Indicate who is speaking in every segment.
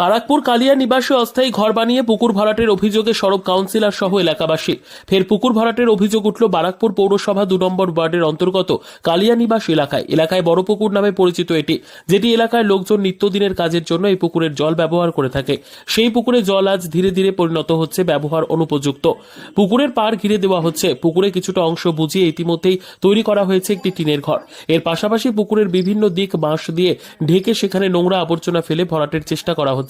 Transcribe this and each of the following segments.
Speaker 1: বারাকপুর কালিয়া নিবাসে অস্থায়ী ঘর বানিয়ে পুকুর ভরাটের অভিযোগে সড়ক কাউন্সিলর সহ এলাকাবাসী। ফের পুকুর ভরাটের অভিযোগ উঠল বারাকপুর পৌরসভা দু নম্বর ওয়ার্ডের অন্তর্গত কালিয়া নিবাস এলাকায়। এলাকায় বড় পুকুর নামে পরিচিত এটি, যেটি এলাকায় লোকজন নিত্যদিনের কাজের জন্য এই পুকুরের জল ব্যবহার করে থাকে। সেই পুকুরে জল আজ ধীরে ধীরে পরিণত হচ্ছে, ব্যবহার অনুপযুক্ত। পুকুরের পার ঘিরে দেওয়া হচ্ছে। পুকুরে কিছুটা অংশ বুঝিয়ে ইতিমধ্যেই তৈরি করা হয়েছে একটি টিনের ঘর। এর পাশাপাশি পুকুরের বিভিন্ন দিক বাঁশ দিয়ে ঢেকে সেখানে নোংরা আবর্জনা ফেলে ভরাটের চেষ্টা করা হচ্ছে।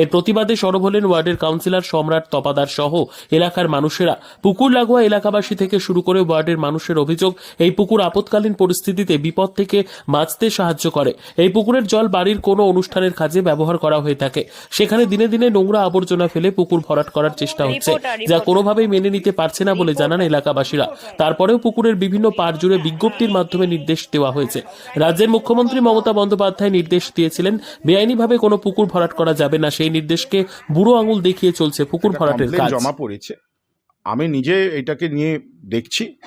Speaker 1: এর প্রতিবাদে সরব হলেন ওয়ার্ডের কাউন্সিলর সম্রাট তপাদার সহ এলাকার মানুষেরা। পুকুর লাগোয়া এলাকাবাসী থেকে শুরু করে ওয়ার্ডের মানুষের অভিযোগ এই পুকুর আপৎকালীন পরিস্থিতিতে বিপদ থেকে বাঁচতে সাহায্য করে। এই পুকুরের জল বাড়ির কোনো অনুষ্ঠানের কাজে ব্যবহার করা হয়ে থাকে। সেখানে দিনে দিনে নোংরা আবর্জনা ফেলে পুকুর ভরাট করার চেষ্টা হচ্ছে যা কোনোভাবেই মেনে নিতে পারছে না বলে জানান এলাকাবাসীরা। তারপরেও পুকুরের বিভিন্ন পার জুড়ে বিজ্ঞপ্তির মাধ্যমে নির্দেশ দেওয়া হয়েছে। রাজ্যের মুখ্যমন্ত্রী মমতা বন্দ্যোপাধ্যায় নির্দেশ দিয়েছিলেন বেআইনিভাবে কোনো পুকুর ভরাট করা যাবে না। সেই নির্দেশকে বুড়ো আঙুল দেখিয়ে চলছে পুকুর ভরাটের কাজ।
Speaker 2: জমা পড়েছে। আমি নিজে এটাকে নিয়ে দেখছি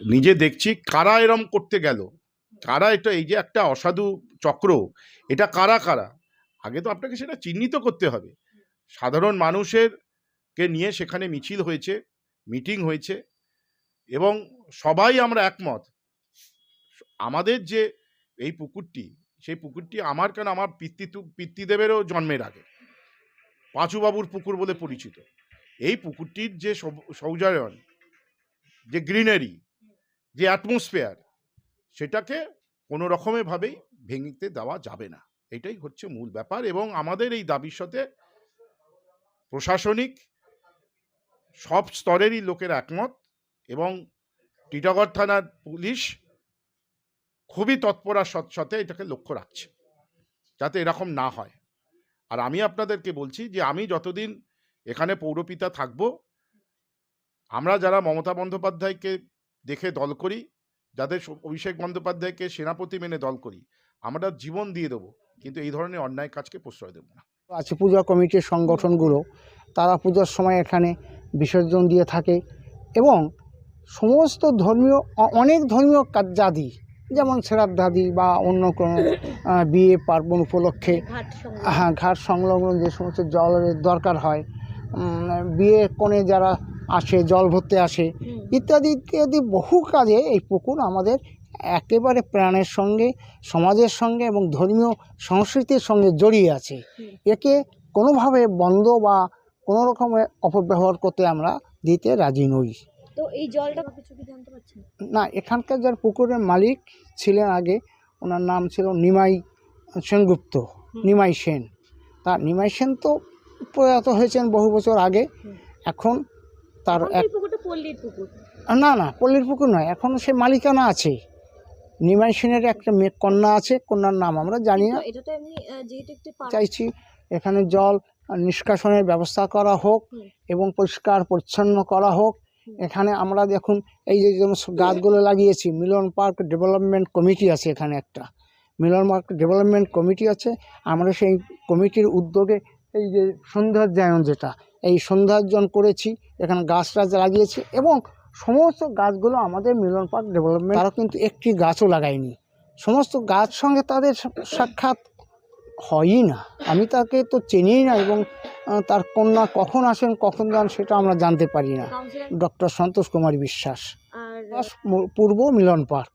Speaker 2: নিজে দেখছি কারা এরম করতে গেল। কারা এটা এই যে একটা অসাধু চক্র এটা কারা কারা? আগে তো আপনাকে সেটা চিহ্নিত করতে হবে। সাধারণ মানুষের কে নিয়ে সেখানে মিছিল হয়েছে মিটিং হয়েছে এবং সবাই আমরা একমত। আমাদের যে এই পুকুরটি সেই পুকুরটি আমার কেন? আমার পিতৃ পিতৃদেবেরও জন্মের আগে। পাঁচুবাবুর পুকুর বলে পরিচিত। এই পুকুরটির যে সৌজায়ন, যে গ্রিনারি, যে অ্যাটমসফিয়ার, সেটাকে কোনো রকমেভাবেই ভেঙতে দেওয়া যাবে না। এটাই হচ্ছে মূল ব্যাপার এবং আমাদের এই দাবির সাথে প্রশাসনিক সব স্তরেরই লোকের একমত এবং টিটাগড় থানার পুলিশ খুবই তৎপরার সাথে সাথে এটাকে লক্ষ্য রাখছে, যাতে এরকম না হয়। আর আমি আপনাদেরকে বলছি যে, আমি যতদিন এখানে পৌরপিতা থাকব, আমরা যারা মমতা বন্দ্যোপাধ্যায়কে দেখে দল করি, যাদের অভিষেক বন্দ্যোপাধ্যায়কে সেনাপতি মেনে দল করি, আমরা জীবন দিয়ে দেবো, কিন্তু এই ধরনের অন্যায় কাজকে প্রশ্রয় দেবো না।
Speaker 3: আছে পূজা কমিটির সংগঠনগুলো, তারা পূজার সময় এখানে বিসর্জন দিয়ে থাকে এবং সমস্ত ধর্মীয় অনেক ধর্মীয় কার্যাদি যেমন শ্রাদ্ধাদি বা অন্য কোনো বিয়ে পার্বণ উপলক্ষে হ্যাঁ ঘাট সংলগ্ন যে সমস্ত জলের দরকার হয় বিয়ে কোণে যারা আসে জল ভরতে আসে ইত্যাদি ইত্যাদি বহু কাজে এই পুকুর আমাদের একেবারে প্রাণের সঙ্গে সমাজের সঙ্গে এবং ধর্মীয় সংস্কৃতির সঙ্গে জড়িয়ে আছে। একে কোনোভাবে বন্ধ বা কোনো রকমের অপব্যবহার করতে আমরা দিতে রাজি নই।
Speaker 4: তো এই জলটা কিছু কি জানতে পারছেন?
Speaker 3: না এখানকার যার পুকুরের মালিক ছিলেন আগে ওনার নাম ছিল নিমাই সেনগুপ্ত নিমাই সেন। তা নিমাই সেন তো প্রয়াত হয়েছেন বহু বছর আগে এখন তার এক
Speaker 4: পুকুরটা পল্লীর পুকুর?
Speaker 3: না না পল্লীর পুকুর নয় এখনও সে মালিকানা আছে। নিমাই সেনের একটা মেয়ে কন্যা আছে কন্যার নাম আমরা জানি না।
Speaker 4: এটা তো এমনি যেহেতু একটি
Speaker 3: চাইছি এখানে জল নিষ্কাশনের ব্যবস্থা করা হোক এবং পরিষ্কার পরিচ্ছন্ন করা হোক। এখানে আমরা দেখুন, এই যে যেমন গাছগুলো লাগিয়েছি, মিলন পার্ক ডেভেলপমেন্ট কমিটি আছে এখানে একটা। মিলন পার্ক ডেভেলপমেন্ট কমিটি আছে, আমরা সেই কমিটির উদ্যোগে এই যে সৌন্দর্যায়ন যেটা, এই সৌন্দর্যন করেছি, এখানে গাছ টাছ লাগিয়েছি এবং সমস্ত গাছগুলো আমাদের মিলন পার্ক ডেভেলপমেন্ট, তারা কিন্তু একটি গাছও লাগায়নি। সমস্ত গাছ সঙ্গে তাদের সাক্ষাৎ হয়ই না। আমি তাকে তো চিনিই না এবং তার কন্যা কখন আসেন কখন যান সেটা আমরা জানতে পারি না। ডক্টর সন্তোষ কুমার বিশ্বাস। পূর্ব মিলন পার্ক।